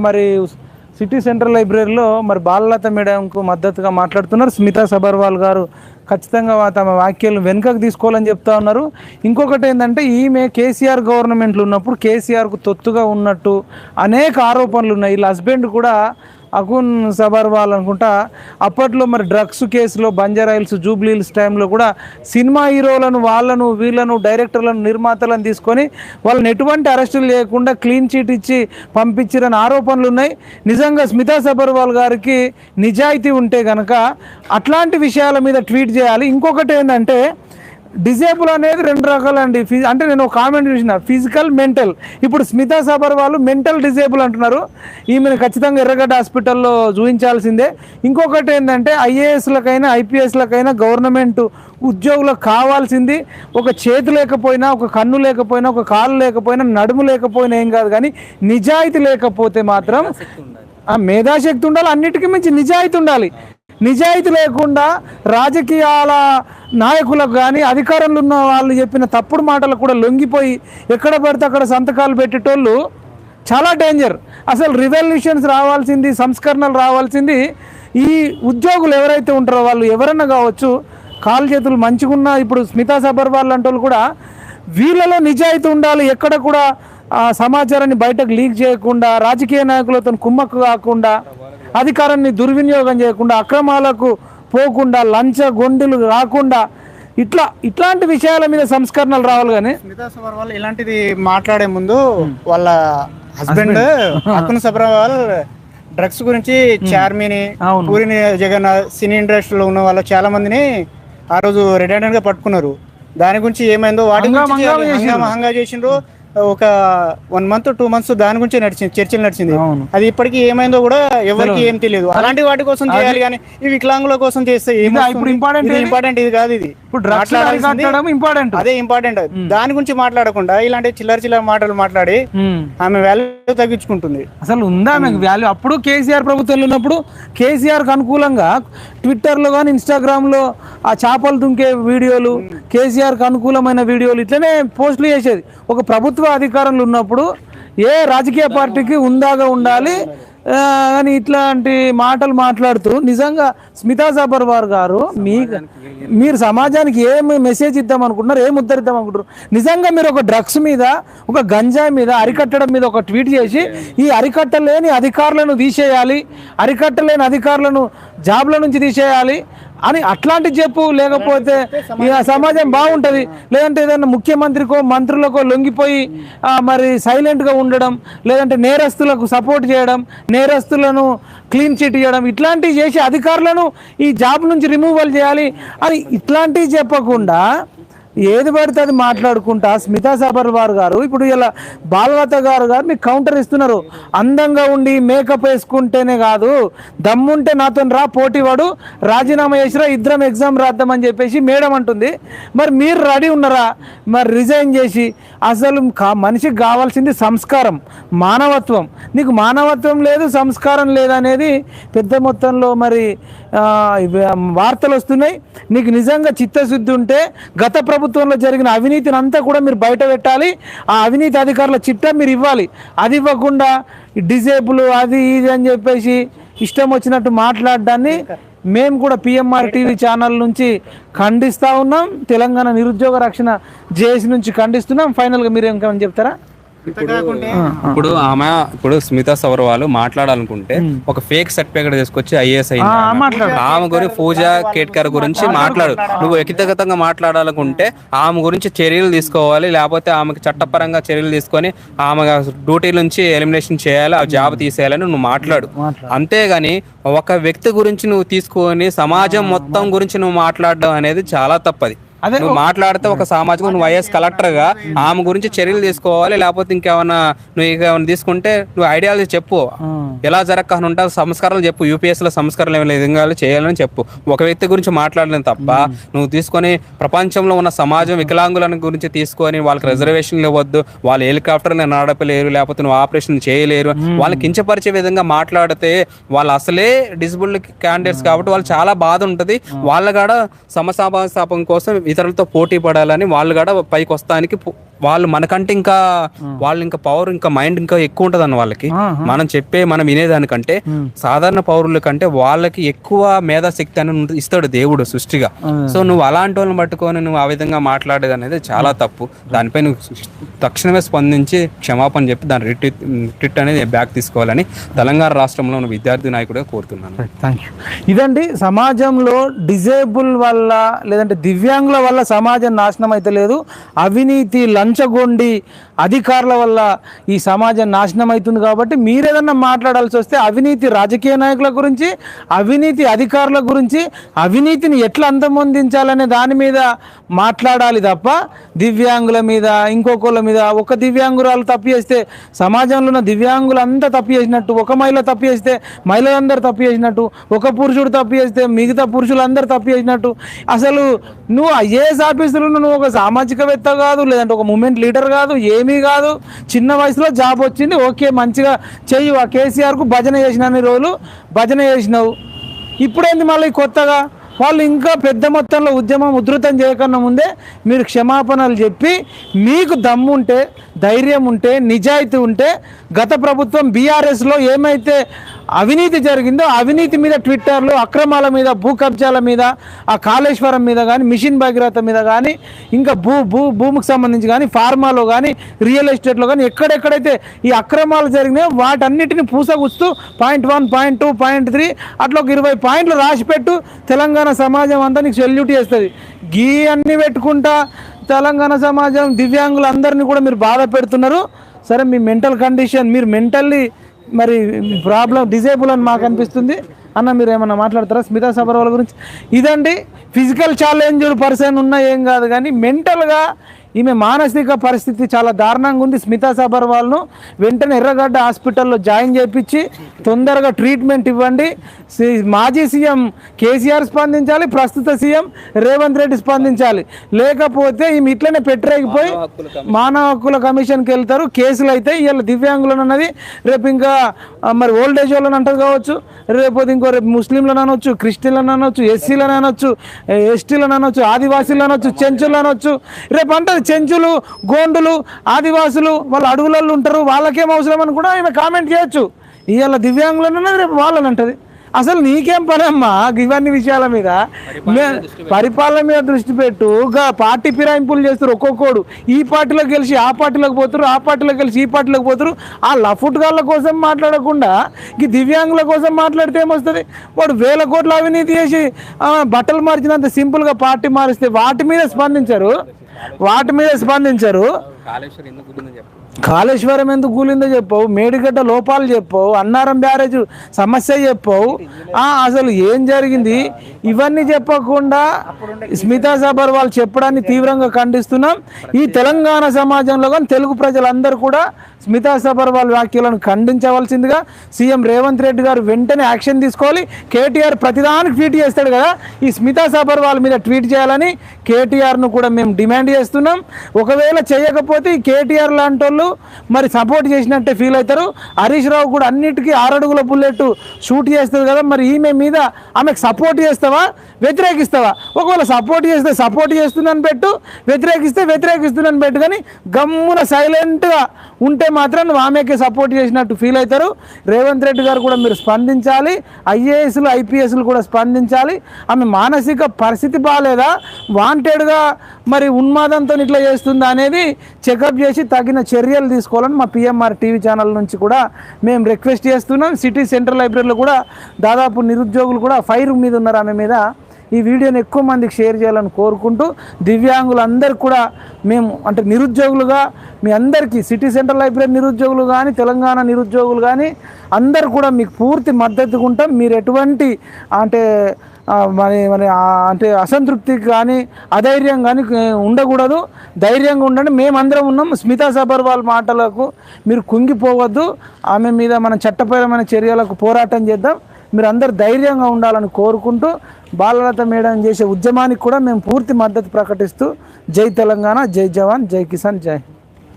మరి city central లైబ్రరీలో మరి బాలలత మేడంకు మద్దతుగా మాట్లాడుతున్నారు. స్మితా సబర్వాల్ గారు ఖచ్చితంగా తమ వ్యాఖ్యలు వెనుకకు తీసుకోవాలని చెప్తా ఉన్నారు. ఇంకొకటి ఏంటంటే ఈమె కేసీఆర్ గవర్నమెంట్లు ఉన్నప్పుడు కేసీఆర్కు తొత్తుగా ఉన్నట్టు అనేక ఆరోపణలు ఉన్నాయి. వీళ్ళ హస్బెండ్ కూడా అకున్ సబర్వాల్ అనుకుంటా అప్పట్లో మరి డ్రగ్స్ కేసులో బంజారాయిల్స్ జూబ్లీల్స్ టైంలో కూడా సినిమా హీరోలను వాళ్ళను వీళ్ళను డైరెక్టర్లను నిర్మాతలను తీసుకొని వాళ్ళని ఎటువంటి అరెస్టులు లేకుండా క్లీన్ చీట్ ఇచ్చి పంపించారని ఆరోపణలు ఉన్నాయి నిజంగా స్మితా సబర్వాల్ గారికి నిజాయితీ ఉంటే కనుక అట్లాంటి విషయాల మీద ట్వీట్ చేయాలి. ఇంకొకటి ఏంటంటే డిజేబుల్ అనేది రెండు రకాలండి. ఫి- అంటే నేను ఒక కామెంట్ చూసిన ఫిజికల్ మెంటల్. ఇప్పుడు స్మితా సబర్ వాళ్ళు మెంటల్ డిజేబుల్ అంటున్నారు. ఈమెను ఖచ్చితంగా ఎర్రగడ్డ హాస్పిటల్లో చూపించాల్సిందే ఇంకొకటి ఏంటంటే ఐఏఎస్లకైనా ఐపీఎస్లకైనా గవర్నమెంట్ ఉద్యోగులకు కావాల్సింది ఒక చేతి లేకపోయినా ఒక కన్ను లేకపోయినా ఒక కాలు లేకపోయినా నడుము లేకపోయినా ఏం కాదు కానీ నిజాయితీ లేకపోతే మాత్రం ఆ మేధాశక్తి ఉండాలి. అన్నిటికీ మించి నిజాయితీ ఉండాలి. నిజాయితీ లేకుండా రాజకీయాల నాయకులకు కానీ అధికారంలో ఉన్న వాళ్ళు చెప్పిన తప్పుడు మాటలు కూడా లొంగిపోయి ఎక్కడ పడితే అక్కడ సంతకాలు పెట్టేటోళ్ళు చాలా డేంజర్ అసలు రివల్యూషన్స్ రావాల్సింది సంస్కరణలు రావాల్సింది ఈ ఉద్యోగులు ఎవరైతే ఉంటారో వాళ్ళు ఎవరన్నా కావచ్చు కాలు చేతులు మంచిగున్న ఇప్పుడు స్మితా సబర్వాల్ లాంటి వాళ్ళు కూడా వీళ్ళలో నిజాయితీ ఉండాలి ఎక్కడ కూడా ఆ సమాచారాన్ని బయటకు లీక్ చేయకుండా రాజకీయ నాయకులతో కుమ్మక్కు కాకుండా అధికారాన్ని దుర్వినియోగం చేయకుండా అక్రమాలకు పోకుండా లంచ గొండులు రాకుండా ఇట్లా ఇట్లాంటి విషయాల మీద సంస్కరణలు రావాలి కానీ స్మితా సబర్వాల్ ఇలాంటిది మాట్లాడే ముందు వాళ్ళ హస్బెండ్ అకున్ సబర్వాల్ డ్రగ్స్ గురించి చార్మిని. పూరిని జగన్ సినీ ఇండస్ట్రీలో ఉన్న వాళ్ళు చాలా మందిని ఆ రోజు రెడ్గా పట్టుకున్నారు దాని గురించి ఏమైందో వాటి హంగామా చేయాలి. చేసిండ్రు. ఒక వన్ మంత్ టూ మంత్స్ దాని గురించి నడిచింది చర్చలు నడిచింది. అది ఇప్పటికీ ఏమైందో కూడా ఎవరికి ఏం తెలియదు అలాంటి వాటి కోసం చేయాలి కానీ ఈ వికలాంగుల కోసం చేస్తే ఇప్పుడు ఏది? ఇంపార్టెంట్ ఇది కాదు ఇది. ఇంపార్టెంట్ అదే ఇంపార్టెంట్ దాని గురించి మాట్లాడకుండా ఇలాంటి చిల్లర చిల్లర మాటలు మాట్లాడి ఆమె వాల్యూ తగ్గించుకుంటుంది. అసలు ఉందా మీకు వాల్యూ అప్పుడు కేసీఆర్ ప్రభుత్వంలో ఉన్నప్పుడు కేసీఆర్కి అనుకూలంగా ట్విట్టర్లో కానీ ఇన్స్టాగ్రామ్లో ఆ చేపలు దుంకే వీడియోలు కేసీఆర్కి అనుకూలమైన వీడియోలు ఇట్లనే పోస్టులు చేసేది. ఒక ప్రభుత్వ అధికారంలో ఉన్నప్పుడు ఏ రాజకీయ పార్టీకి ఉందాగా ఉండాలి కానీ ఇట్లాంటి మాటలు మాట్లాడుతూ నిజంగా స్మితా సబర్వార్ గారు మీ మీరు సమాజానికి ఏం మెసేజ్ ఇద్దాం అనుకుంటున్నారు ఏం ఉద్ధరిద్దాం అనుకుంటున్నారు నిజంగా మీరు ఒక డ్రగ్స్ మీద ఒక గంజాయి మీద అరికట్టడం మీద ఒక ట్వీట్ చేసి ఈ అరికట్టలేని అధికారులను తీసేయాలి అరికట్టలేని అధికారులను జాబ్ల నుంచి తీసేయాలి అని అట్లాంటి చెప్పు లేకపోతే ఇక సమాజం బాగుంటుంది. లేదంటే ఏదైనా ముఖ్యమంత్రికో మంత్రులకో లొంగిపోయి మరి సైలెంట్గా ఉండడం లేదంటే నేరస్తులకు సపోర్ట్ చేయడం నేరస్తులను క్లీన్ చిట్ చేయడం ఇట్లాంటివి చేసి అధికారులను ఈ జాబ్ నుంచి రిమూవల్ చేయాలి అని ఇట్లాంటివి చెప్పకుండా ఏది పడితే అది మాట్లాడుకుంటా. స్మితా సబర్వార్ గారు ఇప్పుడు ఇలా బాలలత గారు గారు మీకు కౌంటర్ ఇస్తున్నారు. అందంగా ఉండి మేకప్ వేసుకుంటేనే కాదు దమ్ముంటే నాతో రా పోటీవాడు రాజీనామా చేసిరా ఇద్దరం ఎగ్జామ్ రాద్దామని చెప్పేసి మేడం అంటుంది. మరి మీరు రెడీ ఉన్నారా? మరి రిజైన్ చేసి అసలు మనిషికి కావాల్సింది సంస్కారం మానవత్వం. నీకు మానవత్వం లేదు సంస్కారం లేదనేది పెద్ద మొత్తంలో మరి వార్తలు వస్తున్నాయి. నీకు నిజంగా చిత్తశుద్ధి ఉంటే గత ప్రభుత్వంలో జరిగిన అవినీతిని అంతా కూడా మీరు బయట పెట్టాలి. ఆ అవినీతి అధికారుల చిట్టా మీరు ఇవ్వాలి. అది ఇవ్వకుండా డిజేబుల్ అది ఇది అని చెప్పేసి ఇష్టం వచ్చినట్టు మాట్లాడడాన్ని మేము కూడా పిఎంఆర్ టీవీ ఛానల్ నుంచి ఖండిస్తూ ఉన్నాం. తెలంగాణ నిరుద్యోగ రక్షణ జేఏసీ నుంచి ఖండిస్తున్నాం. ఫైనల్గా మీరు ఏం చెప్తారా? ఇప్పుడు ఆమె ఇప్పుడు స్మితా సబర్వాల్ మాట్లాడాలనుకుంటే ఒక ఫేక్ సర్టిఫికేట్ తీసుకొచ్చి ఐఏఎస్ అయింది. ఆమె. గురించి పూజా కేట్కర్ గురించి మాట్లాడు. నువ్వు వ్యక్తిగతంగా మాట్లాడాలనుకుంటే ఆమె గురించి చర్యలు తీసుకోవాలి లేకపోతే ఆమెకు చట్టపరంగా చర్యలు తీసుకొని ఆమె డ్యూటీ నుంచి ఎలిమినేషన్ చేయాలి ఆ జాబ్ తీసేయాలని నువ్వు మాట్లాడు. అంతేగాని ఒక వ్యక్తి గురించి నువ్వు తీసుకొని సమాజం మొత్తం గురించి నువ్వు మాట్లాడడం అనేది చాలా తప్పది. అదే నువ్వు మాట్లాడితే ఒక సామాజిక నువ్వు వైఎస్ కలెక్టర్గా ఆమె గురించి చర్యలు తీసుకోవాలి లేకపోతే ఇంకేమన్నా నువ్వు ఇంకేమైనా తీసుకుంటే నువ్వు ఐడియాలజీ చెప్పు. ఎలా జరగకుండా ఉంటా సంస్కారాలు చెప్పు. యూపీఎస్లో సంస్కారాలు ఏమైనా విధంగా చేయాలని చెప్పు. ఒక వ్యక్తి గురించి మాట్లాడలేదు తప్ప నువ్వు తీసుకొని ప్రపంచంలో ఉన్న సమాజం వికలాంగులను గురించి తీసుకొని వాళ్ళకి రిజర్వేషన్లు ఇవ్వద్దు. వాళ్ళు హెలికాప్టర్ నడపలేరు లేకపోతే నువ్వు ఆపరేషన్ చేయలేరు. వాళ్ళని కించపరిచే విధంగా మాట్లాడితే వాళ్ళు అసలే డిజబుల్డ్ క్యాండిడేట్స్ కాబట్టి వాళ్ళు చాలా బాధ ఉంటుంది. వాళ్ళ కూడా సమసభాస్థాపం కోసం ఇతరులతో పోటీ పడాలని వాళ్ళు కూడా పైకి వస్తానికి వాళ్ళు మనకంటే ఇంకా వాళ్ళు ఇంకా పవర్ ఇంకా మైండ్ ఇంకా ఎక్కువ ఉంటుంది అన్న వాళ్ళకి మనం చెప్పే మనం వినేదానికంటే సాధారణ పౌరుల కంటే వాళ్ళకి ఎక్కువ మేధాశక్తి అని ఇస్తాడు దేవుడు సృష్టిగా. సో నువ్వు అలాంటి వాళ్ళని పట్టుకొని నువ్వు ఆ విధంగా మాట్లాడేది అనేది చాలా తప్పు. దానిపై నువ్వు తక్షణమే స్పందించి క్షమాపణ చెప్పి దాని రిట్రీట్ రిట్రీట్ అనేది బ్యాక్ తీసుకోవాలని తెలంగాణ రాష్ట్రంలో ఉన్న విద్యార్థి నాయకుడిగా కోరుతున్నాను. థ్యాంక్ యూ ఇదండి సమాజంలో డిజేబుల్ వల్ల లేదంటే దివ్యాంగుల వల్ల సమాజం నాశనం అయితే లేదు. అవినీతి లంచగొండి అధికారుల వల్ల ఈ సమాజం నాశనం అవుతుంది కాబట్టి మీరేదన్నా మాట్లాడాల్సి వస్తే అవినీతి రాజకీయ నాయకుల గురించి అవినీతి అధికారుల గురించి అవినీతిని ఎట్లా అంతమొందించాలనే దాని మీద మాట్లాడాలి తప్ప దివ్యాంగుల మీద ఇంకొకళ్ళ మీద ఒక దివ్యాంగురాలు తప్పు చేస్తే సమాజంలో ఉన్న దివ్యాంగులంతా తప్పు చేసినట్టు ఒక మహిళ తప్పు చేస్తే మహిళలందరూ తప్పు చేసినట్టు ఒక పురుషుడు తప్పు చేస్తే మిగతా పురుషులందరూ తప్పు చేసినట్టు. అసలు నువ్వు ఐఏఎస్ ఆఫీసులు నువ్వు ఒక సామాజికవేత్త కాదు లేదంటే ఒక మూమెంట్ లీడర్ కాదు ఏమి కాదు. చిన్న వయసులో జాబ్ వచ్చింది. ఓకే మంచిగా చెయ్యి ఆ కేసీఆర్కు భజన చేసిన అన్ని రోజులు భజన చేసినావు. ఇప్పుడేంది మళ్ళీ కొత్తగా? వాళ్ళు ఇంకా పెద్ద మొత్తంలో ఉద్యమం ఉధృతం చేయకన్నా ముందే మీరు క్షమాపణలు చెప్పి మీకు దమ్ము ఉంటే ధైర్యం ఉంటే నిజాయితీ ఉంటే గత ప్రభుత్వం బీఆర్ఎస్లో ఏమైతే అవినీతి జరిగిందో అవినీతి మీద ట్విట్టర్లో అక్రమాల మీద భూ కబ్జాల మీద ఆ కాళేశ్వరం మీద కానీ మిషన్ భగీరథ మీద కానీ ఇంకా భూ భూ భూమికి సంబంధించి కానీ ఫార్మాలో కానీ రియల్ ఎస్టేట్లో కానీ ఎక్కడెక్కడైతే ఈ అక్రమాలు జరిగినాయో వాటన్నిటిని పూసగుస్తూ point one point two point three అట్లా ఒక ఇరవై పాయింట్లు రాసిపెట్టు తెలంగాణ సమాజం అంతా నీకు సెల్యూట్ చేస్తుంది. గీ అన్ని పెట్టుకుంటా తెలంగాణ సమాజం దివ్యాంగులందరినీ కూడా మీరు బాధ పెడుతున్నారు. సరే మీ మెంటల్ కండిషన్ మీరు మెంటల్లీ మరి ప్రాబ్లం డిజేబుల్ అని మాకు అనిపిస్తుంది. అన్న మీరు ఏమన్నా మాట్లాడతారా? స్మితా సబర్వాల్ గురించి. ఇదండి ఫిజికల్ ఛాలెంజ్డ్ పర్సన్ ఉన్నా ఏం కాదు కానీ మెంటల్గా ఈమె మానసిక పరిస్థితి చాలా దారుణంగా ఉంది. స్మితా సబర్వాల్ను వెంటనే ఎర్రగడ్డ హాస్పిటల్లో జాయిన్ చేయించి తొందరగా ట్రీట్మెంట్ ఇవ్వండి. మాజీ సీఎం కేసీఆర్ స్పందించాలి ప్రస్తుత సీఎం రేవంత్ రెడ్డి స్పందించాలి. లేకపోతే ఈమె ఇట్లనే పెట్టరేగిపోయి మానవ హక్కుల కమిషన్కి వెళ్తారు. కేసులు అయితే వీళ్ళ దివ్యాంగులను అన్నది రేపు ఇంకా మరి ఓల్డ్ ఏజ్ వాళ్ళని అంటారు కావచ్చు. రేపు ఇంకో రేపు ముస్లింలను అనొచ్చు క్రిస్టియన్లను అనొచ్చు ఎస్సీలను అనొచ్చు ఎస్టీలను అనొచ్చు ఆదివాసీలను అనొచ్చు చెంచులు అనొచ్చు. రేపు అంటది చెంచులు గోండులు ఆదివాసులు వాళ్ళు అడవులలో ఉంటారు. వాళ్ళకేం అవసరం అని కూడా ఈమె కామెంట్ చేయొచ్చు. ఇవాళ దివ్యాంగులను అన్నది రేపు వాళ్ళని అంటది అసలు నీకేం పని అమ్మా ఇవన్నీ విషయాల మీద? పరిపాలన మీద దృష్టి పెట్టు. పార్టీ ఫిరాయింపులు చేస్తారు ఒక్కొక్కడు ఈ పార్టీలోకి గెలిచి ఆ పార్టీలోకి పోతారు ఆ పార్టీలోకి గెలిచి ఈ పార్టీలోకి పోతారు. ఆ లఫుట్గాళ్ళ కోసం మాట్లాడకుండా ఈ దివ్యాంగుల కోసం మాట్లాడితే ఏమొస్తుంది? వాడు వేల కోట్ల అవినీతి చేసి బట్టలు మార్చినంత సింపుల్గా పార్టీ మారిస్తే వాటి మీద స్పందించరు. వాటి మీద స్పందించరు. కాళేశ్వరం ఎందుకు గురిందని చెప్పు. కాళేశ్వరం ఎందుకు కూలిందో చెప్పవు మేడిగడ్డ లోపాలు చెప్పవు అన్నారం బ్యారేజ్ సమస్య చెప్పవు. అసలు ఏం జరిగింది? ఇవన్నీ చెప్పకుండా స్మితా సబర్ వాళ్ళు చెప్పడాన్ని తీవ్రంగా ఖండిస్తున్నాం. ఈ తెలంగాణ సమాజంలో కానీ తెలుగు ప్రజలందరూ కూడా స్మితా సబర్వాల్ వ్యాఖ్యలను ఖండించవలసిందిగా సీఎం రేవంత్ రెడ్డి గారు వెంటనే యాక్షన్ తీసుకోవాలి. కేటీఆర్ ప్రతిదానికి ట్వీట్ చేస్తాడు కదా ఈ స్మితా సబర్వాల్ మీద ట్వీట్ చేయాలని కేటీఆర్ను కూడా మేము డిమాండ్ చేస్తున్నాం. ఒకవేళ చేయకపోతే కేటీఆర్ లాంటి వాళ్ళు మరి సపోర్ట్ చేసినట్టే ఫీల్ అవుతారు. హరీష్ రావు కూడా అన్నిటికీ ఆరడుగుల బుల్లెట్ షూట్ చేస్తుంది కదా మరి ఈమె మీద ఆమెకు సపోర్ట్ చేస్తావా? వ్యతిరేకిస్తావా? ఒకవేళ సపోర్ట్ చేస్తే సపోర్ట్ చేస్తుందని పెట్టు వ్యతిరేకిస్తే వ్యతిరేకిస్తుందని పెట్టు కానీ గమ్మున సైలెంట్గా ఉంటే మాత్రం నువ్వు ఆమెకే సపోర్ట్ చేసినట్టు ఫీల్ అవుతారు. రేవంత్ రెడ్డి గారు కూడా మీరు స్పందించాలి. ఐఏఎస్లు ఐపీఎస్లు కూడా స్పందించాలి. ఆమె మానసిక పరిస్థితి బాగాలేదా వాంటెడ్గా మరి ఉన్మాదంతో ఇట్లా చేస్తుందా అనేది చెకప్ చేసి తగిన చర్యలు తీసుకోవాలని మా పిఎంఆర్ టీవీ ఛానల్ నుంచి కూడా మేము రిక్వెస్ట్ చేస్తున్నాం. సిటీ సెంట్రల్ లైబ్రరీలో కూడా దాదాపు నిరుద్యోగులు కూడా ఫైర్ మీద ఉన్నారు ఆమె మీద ఈ వీడియోని ఎక్కువ మందికి షేర్ చేయాలని కోరుకుంటూ దివ్యాంగులందరికీ కూడా మేము అంటే నిరుద్యోగులుగా మీ అందరికీ సిటీ సెంట్రల్ లైబ్రరీ నిరుద్యోగులు కానీ తెలంగాణ నిరుద్యోగులు కానీ అందరు కూడా మీకు పూర్తి మద్దతుగా ఉంటాం. మీరు ఎటువంటి అంటే మరి మరి అంటే అసంతృప్తి కానీ అధైర్యం కానీ ఉండకూడదు. ధైర్యంగా ఉండండి. మేమందరం ఉన్నాం. స్మితా సబర్వాల్ మాటలకు మీరు కుంగిపోవద్దు. ఆమె మీద మన చట్టపరమైన చర్యలకు పోరాటం చేద్దాం. మీరు అందరు ధైర్యంగా ఉండాలని కోరుకుంటూ బాలలత మేడం చేసే ఉద్యమానికి కూడా మేము పూర్తి మద్దతు ప్రకటిస్తూ జై తెలంగాణ జై జవాన్ జై కిసాన్ జై హింద్.